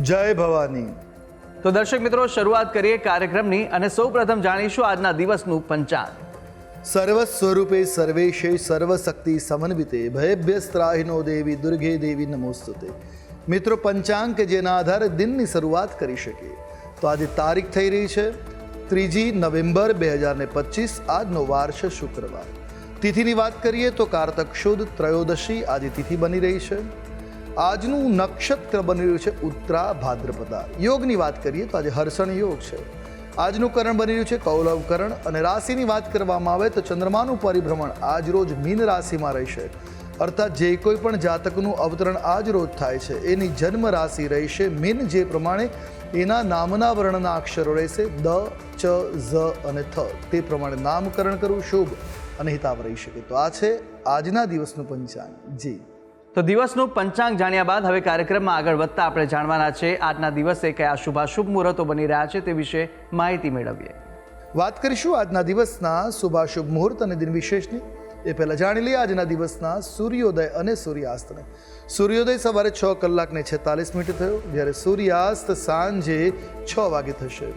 જય ભવાની. તો દર્શક મિત્રો શરૂઆત કરીએ કાર્યક્રમની અને સૌપ્રથમ જાણીશું આજના દિવસનું પંચાંગ. સર્વ સ્વરૂપે સર્વેશે સર્વશક્તિ સમન્વિતે ભયભ્યસ્ત્રાહિનો દેવી દુર્ગે દેવી નમોસ્તુતે. મિત્રો પંચાંગ કે જેના આધારે દિનની શરૂઆત કરી શકીએ. તો આજે તારીખ થઈ રહી છે ત્રીજી નવેમ્બર બે હજાર ને પચીસ આજનો વાર છે શુક્રવાર. તિથિની વાત કરીએ તો કારતક શુદ્ધ ત્રયોદશી આજે તિથિ બની રહી છે. આજનું નક્ષત્ર બની રહ્યું છે ઉત્તરા ભાદ્રપદા. યોગની વાત કરીએ તો આજે હર્ષણ યોગ છે. આજનું કરણ બની રહ્યું છે કૌલવ કરણ અને રાશિની વાત કરવામાં આવે તો ચંદ્રમાનું પરિભ્રમણ આજ રોજ મીન રાશિમાં રહેશે. અર્થાત જે કોઈ પણ જાતકનું અવતરણ આજ રોજ થાય છે, એની જન્મ રાશિ રહેશે. મીન જે પ્રમાણે એના નામના વર્ણના અક્ષરો રહેશે, દ, ચ, ઝ અને થ. તે પ્રમાણે નામકરણ કરવું શુભ અને હિતાવ રહી શકે. તો આ છે આજના દિવસનું પંચાંગ. જી. તો દિવસનું પંચાંગ જાણ્યા બાદ હવે કાર્યક્રમમાં આગળ વધતા આપણે જાણવાના છે આજના દિવસે કયા શુભાશુભ મુહૂર્તો બની રહ્યા છે તે વિશે માહિતી મેળવીએ. વાત કરીશું આજના દિવસના શુભાશુભ મુહૂર્ત અને દિન વિશેષની એ પહેલાં જાણી લઈએ આજના દિવસના સૂર્યોદય અને સૂર્યાસ્તને. સૂર્યોદય સવારે છ કલાકને છેતાલીસ મિનિટ થયો, જ્યારે સૂર્યાસ્ત સાંજે છ વાગે થશે.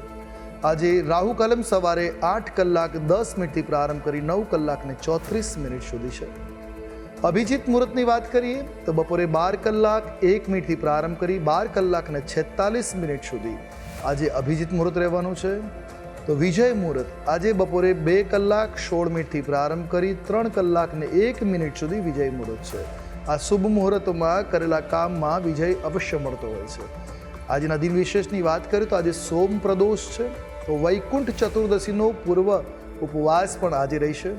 આજે રાહુ કલમ સવારે આઠ કલાક દસ મિનિટથી પ્રારંભ કરી નવ કલાકને ચોત્રીસ મિનિટ સુધી છે. અભિજીત મુહૂર્તની વાત કરીએ તો બપોરે બાર કલાક એક મિનિટથી પ્રારંભ કરી બાર કલાક અને છેતાલીસ મિનિટ સુધી આજે અભિજીત મુહૂર્ત રહેવાનું છે. તો વિજય મુહૂર્ત આજે બપોરે બે કલાક સોળ મિનિટથી પ્રારંભ કરી ત્રણ કલાક ને એક મિનિટ સુધી વિજય મુહૂર્ત છે. આ શુભ મુહૂર્તમાં કરેલા કામમાં વિજય અવશ્ય મળતો હોય છે. આજના દિન વિશેષની વાત કરીએ તો આજે સોમ પ્રદોષ છે. તો વૈકુંઠ ચતુર્દશીનો પૂર્વ ઉપવાસ પણ આજે રહેશે.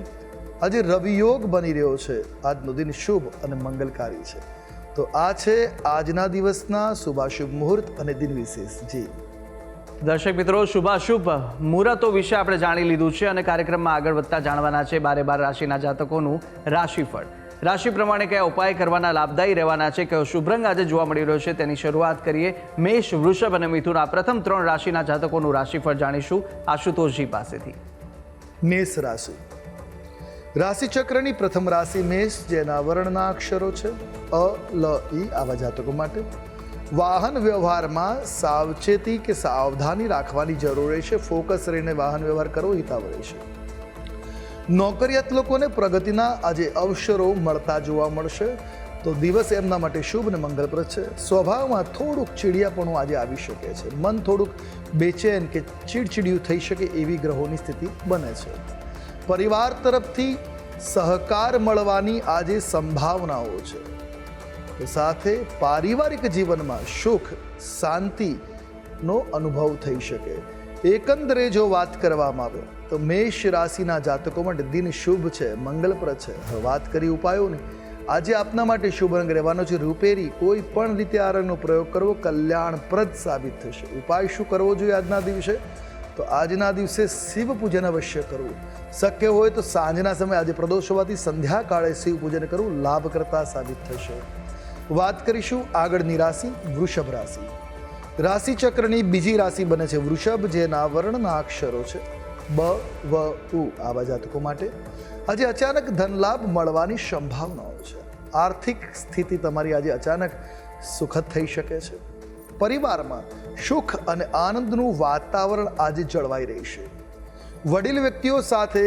આજે રવિયોગ બની રહ્યો છે. આજનો દિન શુભ અને મંગલકારી છે. તો આ છે આજના દિવસના શુભાશુભ મુહૂર્ત અને દિન વિશેષ. જી. દર્શક મિત્રો શુભાશુભ મુહૂર્તો વિશે આપણે જાણી લીધું છે અને કાર્યક્રમમાં આગળ વધતા જાણવાના છે બારે બાર રાશિના જાતકોનું રાશિફળ. રાશિ પ્રમાણે કયા ઉપાય કરવાના લાભદાયી રહેવાના છે કયો શુભ રંગ આજે જોવા મળી રહ્યો છે તેની શરૂઆત કરીએ મેષ વૃષભ અને મિથુન. આ પ્રથમ ત્રણ રાશિના જાતકોનું રાશિફળ જાણીશું આશુતોષજી પાસેથી. મેષ રાશિ. રાશિ ચક્રની પ્રથમ રાશિ મેષ, જેના વર્ણના અક્ષરો છે અ, લ ઈ આવા જાતકો માટે. વાહન વ્યવહારમાં સાવચેતી કે સાવધાની રાખવાની જરૂર રહેશે. ફોકસ રહીને વાહન વ્યવહાર કરવો હિતાવ રહેશે. નોકરિયાત લોકોને પ્રગતિના આજે અવસરો મળતા જોવા મળશે. તો દિવસ એમના માટે શુભ અને મંગલપ્રદ છે. સ્વભાવમાં થોડુંક ચીડિયાપણું આજે આવી શકે છે. મન થોડુંક બેચેન કે ચીડચીડિયું થઈ શકે એવી ગ્રહોની સ્થિતિ બને છે. પરિવાર તરફથી સહકાર મળવાની આજે સંભાવનાઓ છે. સાથે પારિવારિક જીવનમાં સુખ શાંતિનો અનુભવ થઈ શકે. એકંદરે જો વાત કરવામાં આવે, તો મેષ રાશિના જાતકો માટે દિન શુભ છે, મંગલપ્રદ છે. વાત કરી ઉપાયોની. આજે આપના માટે શુભ રંગ રહેવાનો છે રૂપેરી. કોઈ પણ રીતે આ રંગનો પ્રયોગ કરવો કલ્યાણપ્રદ સાબિત થશે. ઉપાય શું કરવો જોઈએ આજના દિવસે? તો આજના દિવસે શિવ પૂજન અવશ્ય કરવું. શક્ય હોય તો સાંજના સમયે આજે પ્રદોષ હોવાથી સંધ્યાકાળે શિવ પૂજન કરવું લાભકર્તા સાબિત થશે. વાત કરીશું આગળની રાશિ, વૃષભ રાશિ. રાશિ ચક્રની બીજી રાશિ બને છે વૃષભ, જેના વર્ણના અક્ષરો છે બ, વ, ઉ આવા જાતકો માટે. આજે અચાનક ધનલાભ મળવાની સંભાવનાઓ છે. આર્થિક સ્થિતિ તમારી આજે અચાનક સુખદ થઈ શકે છે. પરિવારમાં સુખ અને આનંદનું વાતાવરણ આજે જળવાઈ રહેશે વડીલ વ્યક્તિઓ સાથે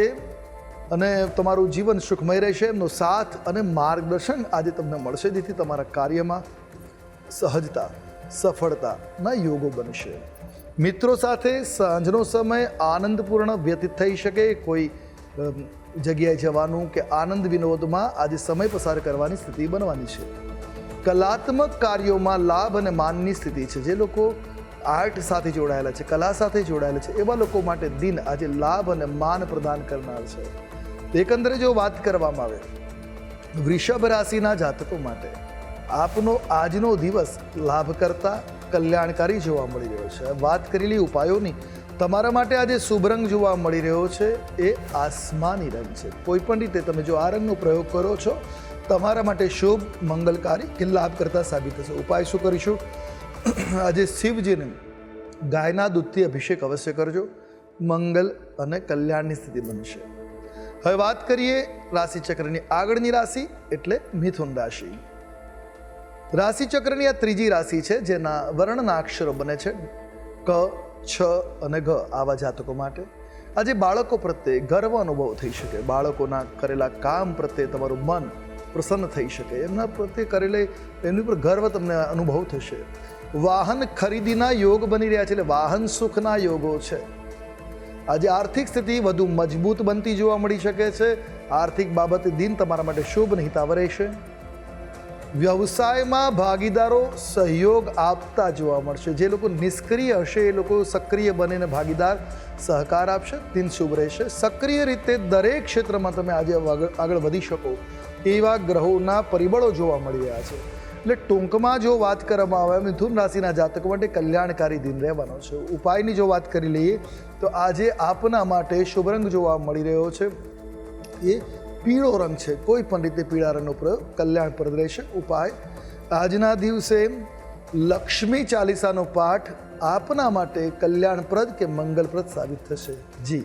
અને તમારું જીવન સુખમય રહેશે, એમનો સાથ અને માર્ગદર્શન આજે તમને મળશે, જેથી તમારા કાર્યમાં સહજતા, સફળતાના યોગો બનશે. મિત્રો સાથે સાંજનો સમય આનંદપૂર્ણ વ્યતીત થઈ શકે. કોઈ જગ્યાએ જવાનું કે આનંદ વિનોદમાં આજે સમય પસાર કરવાની સ્થિતિ બનવાની છે. કલાત્મક કાર્યોમાં લાભ અને માનની સ્થિતિ છે. જે લોકો આર્ટ સાથે જોડાયેલા છે, કલા સાથે જોડાયેલા છે, એવા લોકો માટે દિન આજે લાભ અને માન પ્રદાન કરનાર છે. એકંદરે જો વાત કરવામાં આવે, વૃષભ રાશિના જાતકો માટે આપનો આજનો દિવસ લાભકર્તા કલ્યાણકારી જોવા મળી રહ્યો છે. વાત કરેલી ઉપાયોની, તમારા માટે આજે શુભ રંગ જોવા મળી રહ્યો છે, એ આસમાની રંગ છે. કોઈ પણ રીતે તમે જો આ રંગનો પ્રયોગ કરો છો, તમારા માટે શુભ, મંગલકારી કે લાભ કરતા સાબિત થશે. ઉપાય શું કરીશું? આજે શિવજીને ગાયના દૂધથી અભિષેક અવશ્ય કરજો. મંગલ અને કલ્યાણની સ્થિતિ બનશે હવે વાત કરીએ રાશિચક્રની આગળની રાશિ એટલે મિથુન રાશિ. રાશિચક્રની આ ત્રીજી રાશિ છે, જેના વર્ણના અક્ષરો બને છે. ક, છ અને ગ આવા જાતકો માટે. આજે બાળકો પ્રત્યે ગર્વ અનુભવ થઈ શકે. બાળકોના કરેલા કામ પ્રત્યે તમારું મન પ્રસન્ન થઈ શકે. એમના પ્રત્યે કરેલે, એમની પર ગર્વ તમને અનુભવ થશે. વાહન ખરીદીના યોગ બની રહ્યા છે એટલે વાહન સુખના યોગો છે. આજે આર્થિક સ્થિતિ વધુ મજબૂત બનતી જોવા મળી શકે છે. આર્થિક બાબતે દિન તમારા માટે શુભ અને રહેશે વ્યવસાયમાં ભાગીદારો સહયોગ આપતા જોવા મળશે. જે લોકો નિષ્ક્રિય હશે એ લોકો સક્રિય બનીને ભાગીદાર સહકાર આપશે. દિન શુભ રહેશે. સક્રિય રીતે દરેક ક્ષેત્રમાં તમે આજે આગળ વધી શકો એવા ગ્રહોના પરિબળો જોવા મળી રહ્યા છે. એટલે ટૂંકમાં જો વાત કરવામાં આવે, મિથુન રાશિના જાતકો માટે કલ્યાણકારી દિન રહેવાનો છે. ઉપાયની જો વાત કરી લઈએ, તો આજે આપના માટે શુભ રંગ જોવા મળી રહ્યો છે. એ પીળો રંગ છે. કોઈ પણ રીતે પીળા રંગનો પ્રયોગ કલ્યાણપ્રદ રહેશે. ઉપાય, આજના દિવસે લક્ષ્મી ચાલીસાનો પાઠ આપના માટે કલ્યાણપ્રદ કે મંગલપ્રદ સાબિત થશે. જી.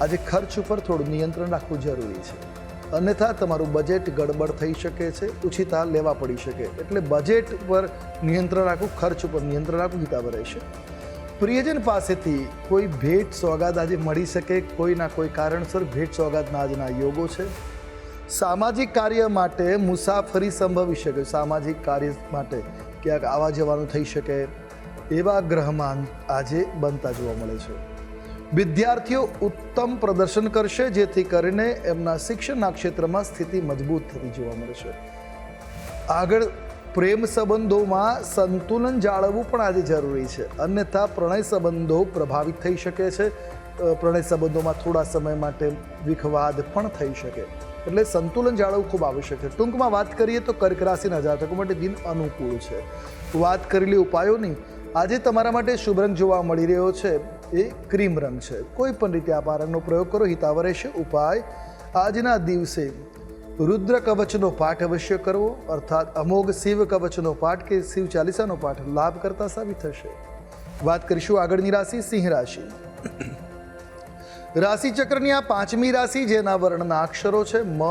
આજે ખર્ચ ઉપર થોડું નિયંત્રણ રાખવું જરૂરી છે. અન્યથા તમારું બજેટ ગડબડ થઈ શકે છે, ઉછીતા લેવા પડી શકે. એટલે બજેટ પર નિયંત્રણ રાખવું, ખર્ચ ઉપર નિયંત્રણ રાખવું હિતાવ રહેશે. પ્રિયજન પાસેથી કોઈ ભેટ સોગાદ આજે મળી શકે? કોઈના કોઈ કારણસર ભેટ સોગાદના આજના યોગો છે? સામાજિક કાર્ય માટે મુસાફરી સંભવી શકે. સામાજિક કાર્ય માટે ક્યાંક આવવા જવાનું થઈ શકે. એવા ગ્રહમાન આજે બનતા જોવા મળે છે. વિદ્યાર્થીઓ ઉત્તમ પ્રદર્શન કરશે, જેથી કરીને એમના શિક્ષણના ક્ષેત્રમાં સ્થિતિ મજબૂત થતી જોવા મળશે આગળ, પ્રેમ સંબંધોમાં સંતુલન જાળવવું પણ આજે જરૂરી છે. અન્યથા, પ્રણય સંબંધો પ્રભાવિત થઈ શકે છે. પ્રણય સંબંધોમાં થોડા સમય માટે વિખવાદ પણ થઈ શકે. એટલે સંતુલન જાળવવું ખૂબ આવશ્યક છે. ટૂંકમાં વાત કરીએ તો કર્ક રાશિના જાતકો માટે દિન અનુકૂળ છે. વાત કરેલી ઉપાયોની આજે તમારા માટે શુભ રંગ જોવા મળી રહ્યો છે. એ ક્રીમ રંગ છે. કોઈ પણ રીતે આપ આ રંગનો પ્રયોગ કરો હિતાવ રહેશે ઉપાય. આજના દિવસે રુદ્ર કવચનો પાઠ અવશ્ય કરવો, અર્થાત અમોઘ શિવ કવચનો પાઠ કે શિવ ચાલીસાનો પાઠ લાભ કરતા સાબિત થશે. વાત કરીશું આગળની રાશિ, સિંહ રાશિ. રાશિ ચક્રની આ પાંચમી રાશિ, જેના વર્ણના અક્ષરો છે મ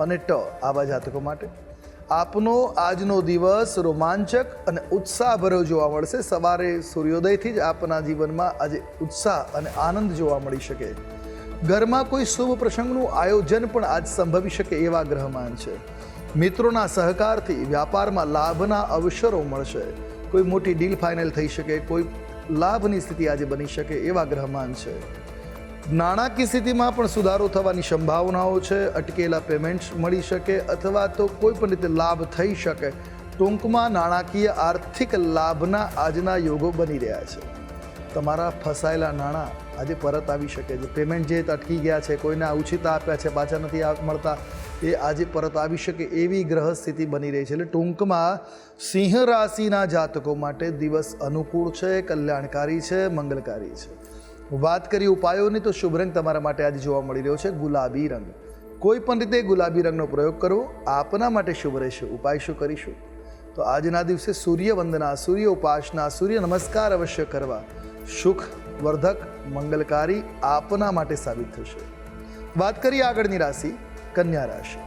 અને ટ, આવા જાતકો માટે. આપનો આજનો દિવસ રોમાંચક અને ઉત્સાહભર્યો જોવા મળશે. સવારે સૂર્યોદયથી જ આપના જીવનમાં આજે ઉત્સાહ અને આનંદ જોવા મળી શકે. ઘરમાં કોઈ શુભ પ્રસંગનું આયોજન પણ આજ સંભવી શકે એવા ગ્રહમાન છે. મિત્રોના સહકારથી વ્યાપારમાં લાભના અવસરો મળશે. કોઈ મોટી ડીલ ફાઇનલ થઈ શકે, કોઈ લાભની સ્થિતિ આજે બની શકે એવા ગ્રહમાન છે. નાણાકીય સ્થિતિમાં પણ સુધારો થવાની સંભાવનાઓ છે. અટકેલા પેમેન્ટ્સ મળી શકે અથવા તો કોઈ પણ રીતે લાભ થઈ શકે. ટૂંકમાં નાણાકીય આર્થિક લાભના આજના યોગો બની રહ્યા છે. તમારા ફસાયેલા નાણાં આજે પરત આવી શકે છે. પેમેન્ટ જે અટકી ગયા છે, કોઈને ઉછીતા આપ્યા છે, પાછા નથી મળતા, એ આજે પરત આવી શકે એવી ગ્રહ સ્થિતિ બની રહી છે. એટલે ટૂંકમાં સિંહ રાશિના જાતકો માટે દિવસ અનુકૂળ છે, કલ્યાણકારી છે, મંગલકારી છે. વાત કરી ઉપાયોની, તો શુભ રંગ તમારા માટે આજે જોવા મળી રહ્યો છે, ગુલાબી રંગ. કોઈ પણ રીતે ગુલાબી રંગનો પ્રયોગ કરવો આપના માટે શુભ રહેશે. ઉપાય શું કરીશું? તો આજના દિવસે સૂર્ય વંદના, સૂર્ય ઉપાસના, સૂર્ય નમસ્કાર અવશ્ય કરવા. સુખ વર્ધક, મંગલકારી આપના માટે સાબિત થશે. વાત કરીએ આગળની રાશિ, કન્યા રાશિ.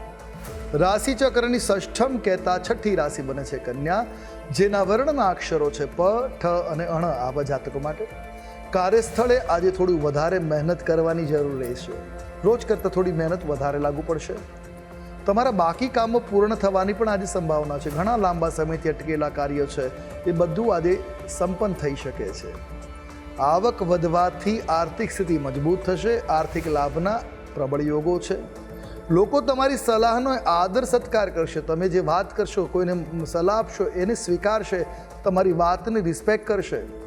રાશિ ચક્રની ષષ્ઠમ કહેતા છઠ્ઠી રાશિ બને છે કન્યા, જેના વર્ણના અક્ષરો છે પ, ઠ અને અણ, આવા જાતકો માટે. કાર્યસ્થળે આજે થોડું વધારે મહેનત કરવાની જરૂર રહેશે. રોજ કરતાં થોડી મહેનત વધારે લાગુ પડશે. તમારા બાકી કામો પૂર્ણ થવાની પણ આજે સંભાવના છે. ઘણા લાંબા સમયથી અટકેલા કાર્ય છે. એ બધું આજે સંપન્ન થઈ શકે છે. આવક વધવાથી આર્થિક સ્થિતિ મજબૂત થશે. આર્થિક લાભના પ્રબળ યોગો છે. લોકો તમારી સલાહનો આદર સત્કાર કરશે. તમે જે વાત કરશો, કોઈને સલાહ આપશો, એને સ્વીકારશે, તમારી વાતને રિસ્પેક્ટ કરશે.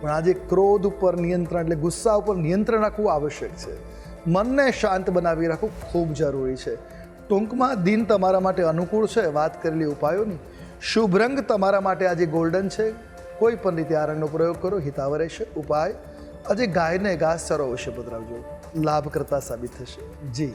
પણ આજે ક્રોધ ઉપર નિયંત્રણ એટલે ગુસ્સા ઉપર નિયંત્રણ રાખવું આવશ્યક છે. મનને શાંત બનાવી રાખવું ખૂબ જરૂરી છે. ટૂંકમાં દિન તમારા માટે અનુકૂળ છે, વાત કરેલી ઉપાયોની. શુભ રંગ તમારા માટે આજે ગોલ્ડન છે. કોઈ પણ રીતે આ રંગનો પ્રયોગ કરો હિતાવ રહેશે. ઉપાય, આજે ગાયને ઘાસચારો અવશ્ય બદલાવજો લાભકર્તા સાબિત થશે. જી.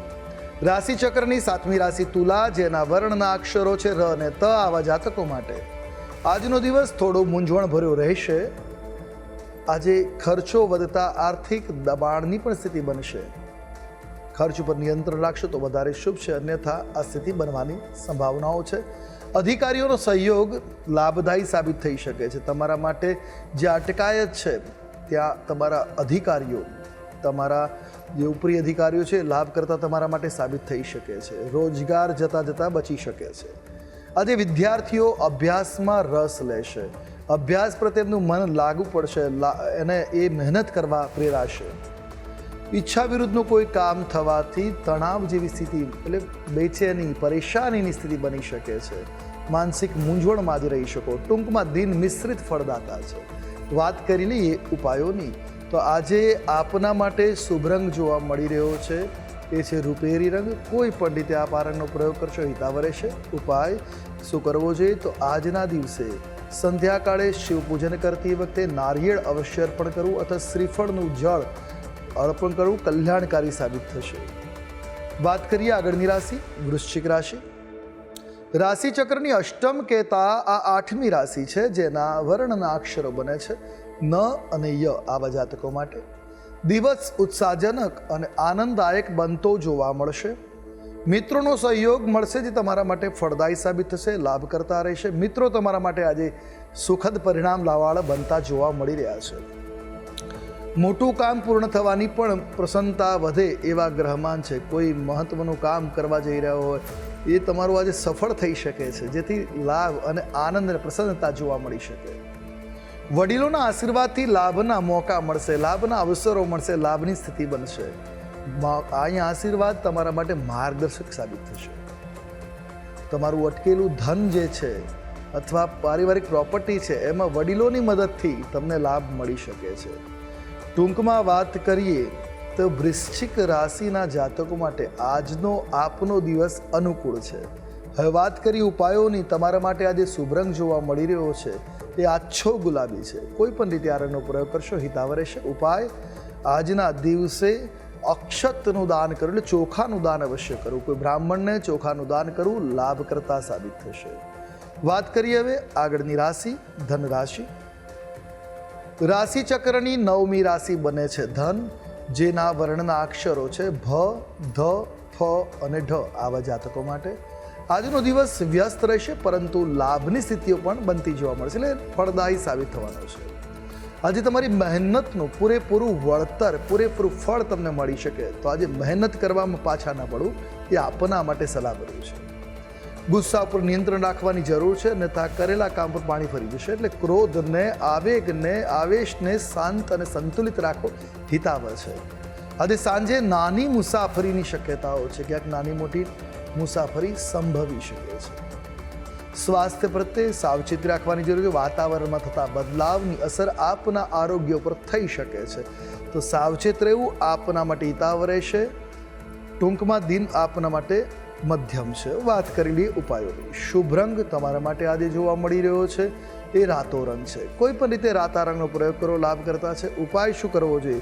રાશિ ચક્રની સાતમી રાશિ તુલા, જેના વર્ણના અક્ષરો છે ર અને ત આવા જાતકો માટે. આજનો દિવસ થોડો મૂંઝવણ ભર્યો રહેશે. આજે ખર્ચો વધતા આર્થિક દબાણની પણ સ્થિતિ બનશે. ખર્ચ ઉપર નિયંત્રણ રાખશો તો વધારે શુભ છે, અન્યથા આ સ્થિતિ બનવાની સંભાવનાઓ છે. અધિકારીઓનો સહયોગ લાભદાયી સાબિત થઈ શકે છે. તમારા માટે જે અટકાયત છે, ત્યાં તમારા અધિકારીઓ તમારા જે ઉપરી અધિકારીઓ છે, લાભ કરતા તમારા માટે સાબિત થઈ શકે છે. રોજગાર જતાં જતાં બચી શકે છે. આજે વિદ્યાર્થીઓ અભ્યાસમાં રસ લેશે અભ્યાસ પ્રત્યે એમનું મન લાગુ પડશે એને એ મહેનત કરવા પ્રેરાશે. ઈચ્છા વિરુદ્ધનું કોઈ કામ થવાથી તણાવ જેવી સ્થિતિ, એટલે બેચેની, પરેશાનીની સ્થિતિ બની શકે છે. માનસિક મૂંઝવણમાં જ રહી શકો. ટૂંકમાં દિન મિશ્રિત ફળદાતા છે. વાત કરી લઈએ ઉપાયોની. તો આજે આપના માટે શુભ રંગ જોવા મળી રહ્યો છે. એ છે રૂપેરી રંગ. કોઈ પણ રીતે આપ આ રંગનો પ્રયોગ કરશો હિતાવ રહેશે. ઉપાય, શું કરવો જોઈએ? તો આજના દિવસે સંધ્યાકાળે શિવ પૂજન કરતી વખતે નારિયેળ અવશ્ય અર્પણ કરવું અથવા શ્રીફળનું જળ અર્પણ કરવું કલ્યાણકારી સાબિત થશે. વાત કરીએ આગળની રાશિ, વૃશ્ચિક રાશિ. રાશિચક્રની અષ્ટમ કહેતા આ આઠમી રાશિ છે, જેના વર્ણના અક્ષરો બને છે. ન અને ય આવા જાતકો માટે દિવસ ઉત્સાહજનક અને આનંદદાયક બનતો જોવા મળશે. મિત્રોનો સહયોગ મળશે જે તમારા માટે ફળદાયી સાબિત થશે લાભ કરતા રહેશે. મિત્રો તમારા માટે આજે સુખદ પરિણામ લાવવાળા બનતા જોવા મળી રહ્યા છે. મોટું કામ પૂર્ણ થવાની પણ પ્રસન્નતા વધે એવા ગ્રહમાન છે. કોઈ મહત્વનું કામ કરવા જઈ રહ્યો હોય, એ તમારું આજે સફળ થઈ શકે છે. જેથી લાભ અને આનંદ અને પ્રસન્નતા જોવા મળી શકે. વડીલોના આશીર્વાદથી લાભના મોકા મળશે, લાભના અવસરો મળશે, લાભની સ્થિતિ બનશે. અહીંયા આશીર્વાદ તમારા માટે માર્ગદર્શક સાબિત થશે. તમારું અટકેલું ધન જે છે અથવા પારિવારિક પ્રોપર્ટી છે, એમાં વડીલોની મદદથી તમને લાભ મળી શકે છે. ટૂંકમાં વાત કરીએ તો વૃશ્ચિક રાશિના જાતકો માટે આજનો આપનો દિવસ અનુકૂળ છે. હવે વાત કરી ઉપાયોની, તમારા માટે આજે શુભ રંગ જોવા મળી રહ્યો છે. એ આછો ગુલાબી છે. કોઈ પણ રીતે આ રંગનો પ્રયોગ કરશો હિતાવ રહેશે ઉપાય. આજના દિવસે અક્ષતનું દાન કરવું એટલે ચોખાનું દાન અવશ્ય કરવું કોઈ બ્રાહ્મણને ચોખાનું દાન કરવું લાભ કરતા સાબિત થશે. વાત કરીએ હવે આગળની રાશિ, ધન રાશિ. રાશિ ચક્રની નવમી રાશિ બને છે ધન, જેના વર્ણના અક્ષરો છે ભ, ધ, ફ અને ઢ. આવા જાતકો માટે આજનો દિવસ વ્યસ્ત રહેશે, પરંતુ લાભની સ્થિતિઓ પણ બનતી જોવા મળશે એટલે ફળદાયી સાબિત થવાનો છે. આજે તમારી મહેનતનું પૂરેપૂરું વળતર, પૂરેપૂરું ફળ તમને મળી શકે. તો આજે મહેનત કરવામાં પાછા ન પડવું એ આપના માટે સલાહ સલાહભર્યું છે. ગુસ્સા ઉપર નિયંત્રણ રાખવાની જરૂર છે અને તા કરેલા કામ પર પાણી ફરી જશે. એટલે ક્રોધને, આવેગને, આવેશને શાંત અને સંતુલિત રાખો હિતાવ છે. આજે સાંજે નાની મુસાફરીની શક્યતાઓ છે. ક્યાંક નાની મોટી મુસાફરી સંભવી શકે છે. સ્વાસ્થ્ય પ્રત્યે સાવચેતી રાખવાની જરૂર છે. વાતાવરણમાં થતા બદલાવની અસર આપના આરોગ્ય ઉપર થઈ શકે છે. તો સાવચેત રહેવું આપના માટે હિતાવ રહેશે. ટૂંકમાં દિન આપના માટે મધ્યમ છે. વાત કરી લઈએ ઉપાયોની શુભ રંગ તમારા માટે આજે જોવા મળી રહ્યો છે. એ રાતો રંગ છે. કોઈ પણ રીતે રાતા રંગનો પ્રયોગ કરવો લાભ કરતા છે. ઉપાય શું કરવો જોઈએ?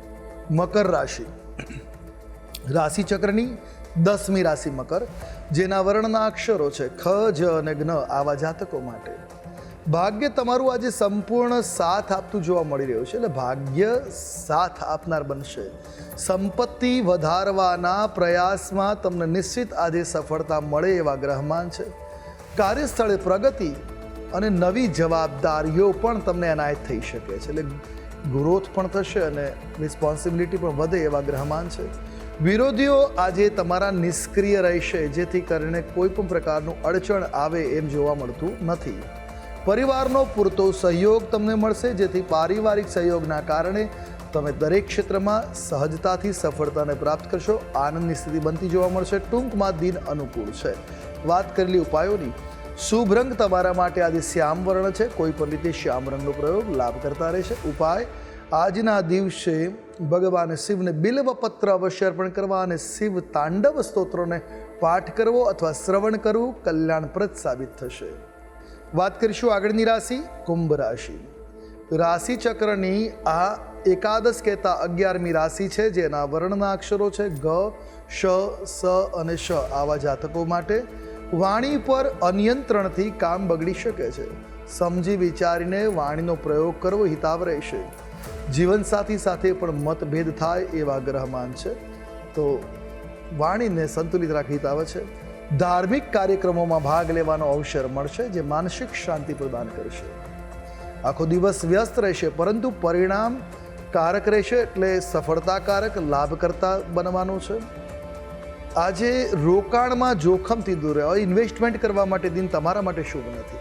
મકર રાશિ. રાશિ ચક્રની દસમી રાશિ મકર, જેના વર્ણના અક્ષરો છે ખ, જ અને જ્ઞ આવા જાતકો માટે. ભાગ્ય તમારું આજે સંપૂર્ણ સાથ આપતું જોવા મળી રહ્યું છે, એટલે ભાગ્ય સાથ આપનાર બનશે. સંપત્તિ વધારવાના પ્રયાસમાં તમને નિશ્ચિત આજે સફળતા મળે એવા ગ્રહમાન છે. કાર્યસ્થળે પ્રગતિ અને નવી જવાબદારીઓ પણ તમને એનાયત થઈ શકે છે, એટલે ગ્રોથ પણ થશે અને રિસ્પોન્સિબિલિટી પણ વધે એવા ગ્રહમાન છે. વિરોધીઓ આજે તમારા નિષ્ક્રિય રહેશે, જેથી કરીને કોઈ પણ પ્રકારનું અડચણ આવે એમ જોવા મળતું નથી. પરિવારનો પૂરતો સહયોગ તમને મળશે, જેથી પારિવારિક સહયોગના કારણે તમે દરેક ક્ષેત્રમાં સહજતાથી સફળતાને પ્રાપ્ત કરશો. આનંદની સ્થિતિ બનતી જોવા મળશે. ટૂંકમાં દિન અનુકૂળ છે. વાત કરેલી ઉપાયોની શુભ રંગ તમારા માટે આજે શ્યામ વર્ણ છે. કોઈ પણ રીતે શ્યામ રંગનો પ્રયોગ લાભ કરતા રહેશે. ઉપાય, આજના દિવસે ભગવાન શિવને બિલ્વ પત્ર અવશ્ય અર્પણ કરવા અને શિવ તાંડવ સ્તોત્રોને પાઠ કરવો અથવા શ્રવણ કરવું કલ્યાણપ્રદ સાબિત થશે. વાત કરીશું આગળની રાશિ, કુંભ રાશિ. રાશિ ચક્રની આ એકાદશ કહેતા અગિયારમી રાશિ છે, જેના વર્ણના અક્ષરો છે ગ, શ, સ અને શ. આવા જાતકો માટે વાણી પર અનિયંત્રણથી કામ બગડી શકે છે. સમજી વિચારીને વાણીનો પ્રયોગ કરવો હિતાવ રહેશે. જીવનસાથી સાથે પણ મતભેદ થાય એવા ગ્રહમાન છે. તો વાણીને સંતુલિત રાખી હિતાવ છે. ધાર્મિક કાર્યક્રમોમાં ભાગ લેવાનો અવસર મળશે જે માનસિક શાંતિ પ્રદાન કરશે. આખો દિવસ વ્યસ્ત રહેશે, પરંતુ પરિણામ કારક રહેશે એટલે સફળતાકારક લાભકર્તા બનવાનું છે. આજે રોકાણમાં જોખમથી દૂર રહે. ઇન્વેસ્ટમેન્ટ કરવા માટે દિન તમારા માટે શુભ નથી.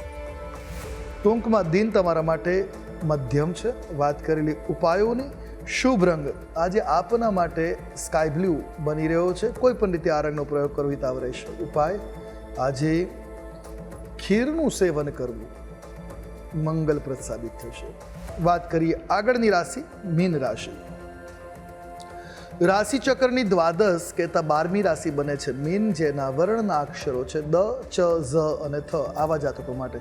ટૂંકમાં દિન તમારા માટે મધ્યમ છે. વાત કરેલી ઉપાયોની. શુભ રંગ. આજે આપના માટે સ્કાય બ્લુ બની રહ્યો છે. કોઈ પણ રીતે આ રંગનો પ્રયોગ કરવો હિતાવ રહેશે ઉપાય. આજે ખીરનું સેવન કરવું મંગલપ્રદ સાબિત થશે. વાત કરીએ આગળની રાશિ, મીન રાશિ. રાશિ ચક્રની દ્વાદશ કહેતા બારમી રાશિ બને છે. મીન જેના વર્ણના અક્ષરો છે દ, ચ, ઝ અને થ આવા જાતકો માટે.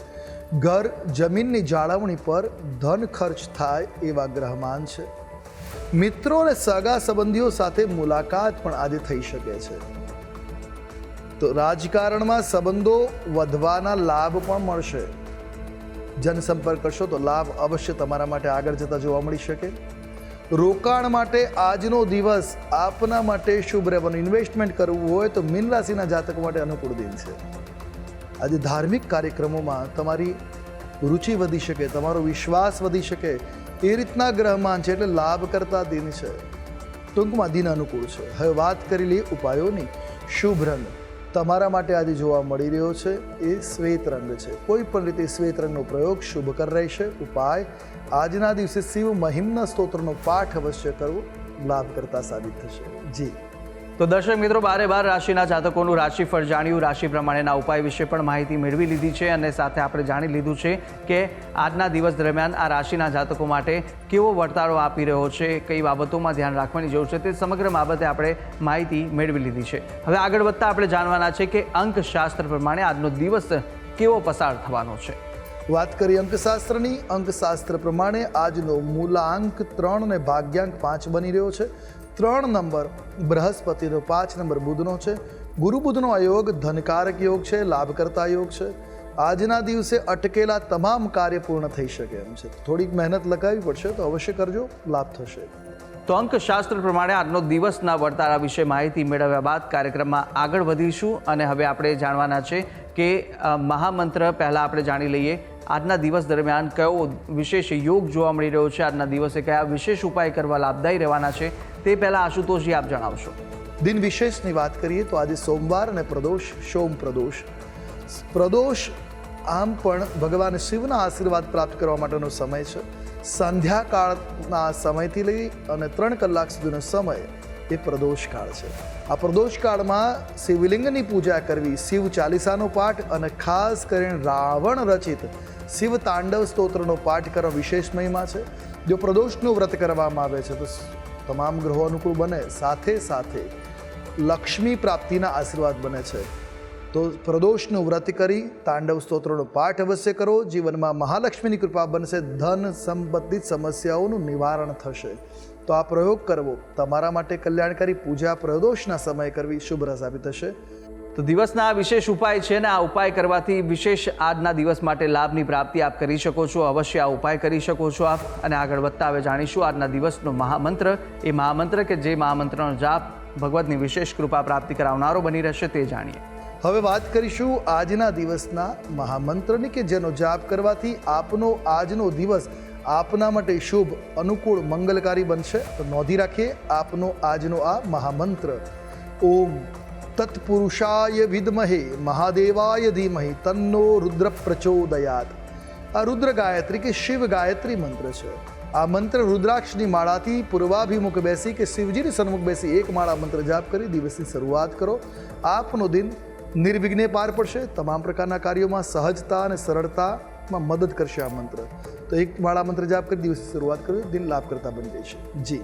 ઘર જમીનની જાળવણી પર ધન ખર્ચ થાય એવા ગ્રહમાન છે. મિત્રો અને સગા સંબંધીઓ સાથે મુલાકાત પણ આજે થઈ શકે છે. તો રાજકારણમાં સંબંધો વધવાના લાભ પણ મળશે. જનસંપર્ક કરશો તો લાભ અવશ્ય તમારા માટે આગળ જતા જોવા મળી શકે. રોકાણ માટે આજનો દિવસ આપના માટે શુભ રહેવાનું. ઇન્વેસ્ટમેન્ટ કરવું હોય તો મીન રાશિના જાતકો માટે અનુકૂળ દિન છે. આજે ધાર્મિક કાર્યક્રમોમાં તમારી રુચિ વધી શકે, તમારો વિશ્વાસ વધી શકે એ રીતના ગ્રહમાન છે એટલે લાભ કરતા દિન છે. ટૂંકમાં દિન અનુકૂળ છે. હવે વાત કરી લઈએ ઉપાયોની. શુભ રંગ. તમારા માટે આજે જોવા મળી રહ્યો છે, એ શ્વેત રંગ છે. કોઈ પણ રીતે શ્વેત રંગનો પ્રયોગ શુભકર રહેશે. ઉપાય, આજના દિવસે શિવ મહિમના સ્તોત્રનો પાઠ અવશ્ય કરવો લાભ કરતા સાબિત થશે. જી. તો દર્શક મિત્રો, બારે બાર રાશિના જાતકોનું રાશિફળ જાણ્યું. રાશિ પ્રમાણેના ઉપાય વિશે પણ માહિતી મેળવી લીધી છે અને સાથે આપણે જાણી લીધું છે કે આજના દિવસ દરમિયાન આ રાશિના જાતકો માટે કેવો વર્તારો આપી રહ્યો છે, કઈ બાબતોમાં ધ્યાન રાખવાની જરૂર છે તે સમગ્ર બાબતે આપણે માહિતી મેળવી લીધી છે. હવે આગળ વધતા આપણે જાણવાના છે કે અંકશાસ્ત્ર પ્રમાણે આજનો દિવસ કેવો પસાર થવાનો છે. વાત કરીએ અંકશાસ્ત્રની. અંકશાસ્ત્ર પ્રમાણે આજનો મૂલાંક ત્રણ અને ભાગ્યાંક પાંચ બની રહ્યો છે. ત્રણ નંબર બૃહસ્પતિનો, પાંચ નંબર બુધનો છે. ગુરુ બુધનો અયોગ ધનકારક યોગ છે, લાભકર્તા યોગ છે. આજના દિવસે અટકેલા તમામ કાર્ય પૂર્ણ થઈ શકે એમ છે. થોડીક મહેનત લગાવવી પડશે તો અવશ્ય કરજો, લાભ થશે. તો અંકશાસ્ત્ર પ્રમાણે આજનો દિવસના વર્તારા વિશે માહિતી મેળવ્યા બાદ કાર્યક્રમમાં આગળ વધીશું અને હવે આપણે જાણવાના છે કે મહામંત્ર પહેલાં આપણે જાણી લઈએ. આજના દિવસ દરમિયાન કયો વિશેષ યોગ જોવા મળી રહ્યો છે? આજના દિવસે કયા વિશેષ ઉપાય કરવા લાભદાયી રહેવાના છે? તે પહેલાં આશુતોષજી આપ જણાવશો. દિન વિશેષની વાત કરીએ તો આજે સોમવાર અને પ્રદોષ, સોમ પ્રદોષ. પ્રદોષ આમ પણ ભગવાન શિવના આશીર્વાદ પ્રાપ્ત કરવા માટેનો સમય છે. સંધ્યાકાળના સમયથી લઈ અને ત્રણ કલાક સુધીનો સમય એ પ્રદોષકાળ છે. આ પ્રદોષકાળમાં શિવલિંગની પૂજા કરવી, શિવ ચાલીસાનો પાઠ અને ખાસ કરીને રાવણ રચિત શિવ તાંડવ સ્તોત્રનો પાઠ કરવા વિશેષ મહિમા છે. જો પ્રદોષનું વ્રત કરવામાં આવે છે, તો તમામ ગ્રહો અનુકૂળ બને, સાથે સાથે લક્ષ્મી પ્રાપ્તિના આશીર્વાદ બને છે. તો પ્રદોષનું વ્રત કરી તાંડવ સ્તોત્રનો પાઠ અવશ્ય કરો. જીવનમાં મહાલક્ષ્મીની કૃપા બનશે, ધન સંબંધિત સમસ્યાઓનું નિવારણ થશે. તો આ પ્રયોગ કરવો તમારા માટે કલ્યાણકારી પૂજા પ્રદોષના સમય કરવી શુભ સાબિત થશે. તો દિવસના વિશેષ ઉપાય છે ને આ ઉપાય કરવાથી વિશેષ આજના દિવસ માટે લાભની પ્રાપ્તિ આપ કરી શકો છો. અવશ્ય આ ઉપાય કરી શકો છો આપ. અને આગળ વધતા હવે જાણીશું આજના દિવસનો મહામંત્ર. એ મહામંત્ર કે જે મહામંત્રનો જાપ ભગવતની વિશેષ કૃપા પ્રાપ્તિ કરાવનારો બની રહેશે તે જાણીએ. હવે વાત કરીશું આજના દિવસના મહામંત્રની કે જેનો જાપ કરવાથી આપનો આજનો દિવસ આપના માટે શુભ, અનુકૂળ, મંગલકારી બનશે. તો નોંધી રાખીએ આપનો આજનો આ મહામંત્ર. ઓમ. તત્પુરુષાય વિદ્મહે મહાદેવાય ધીમહે તન્નો રુદ્ર પ્રચોદયાત આ રુદ્ર ગાયત્રી કે શિવ ગાયત્રી મંત્ર છે આ મંત્ર રુદ્રાક્ષની માળાથી પૂર્વાભિમુખ બેસી કે શિવજીની સન્મુખ બેસી એક માળા મંત્ર જાપ કરી દિવસની શરૂઆત કરો આપનો દિન નિર્વિઘ્ને પાર પડશે તમામ પ્રકારના કાર્યોમાં સહજતા અને સરળતામાં મદદ કરશે આ મંત્ર તો એક માળા મંત્ર જાપ કરી દિવસની શરૂઆત કરો દિન લાભ કરતા બની જશે જી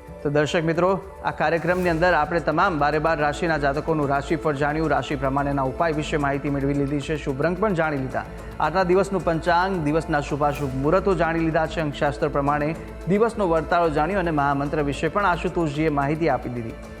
તો દર્શક મિત્રો, આ કાર્યક્રમની અંદર આપણે તમામ બારે બાર રાશિના જાતકોનું રાશિફળ જાણ્યું, રાશિ પ્રમાણેના ઉપાય વિશે માહિતી મેળવી લીધી છે શુભરંગ પણ જાણી લીધા. આજના દિવસનું પંચાંગ, દિવસના શુભાશુભ મુહૂર્તો જાણી લીધા છે, અંકશાસ્ત્ર પ્રમાણે દિવસનો વર્તાળો જાણ્યો અને મહામંત્ર વિશે પણ આશુતોષજીએ માહિતી આપી દીધી.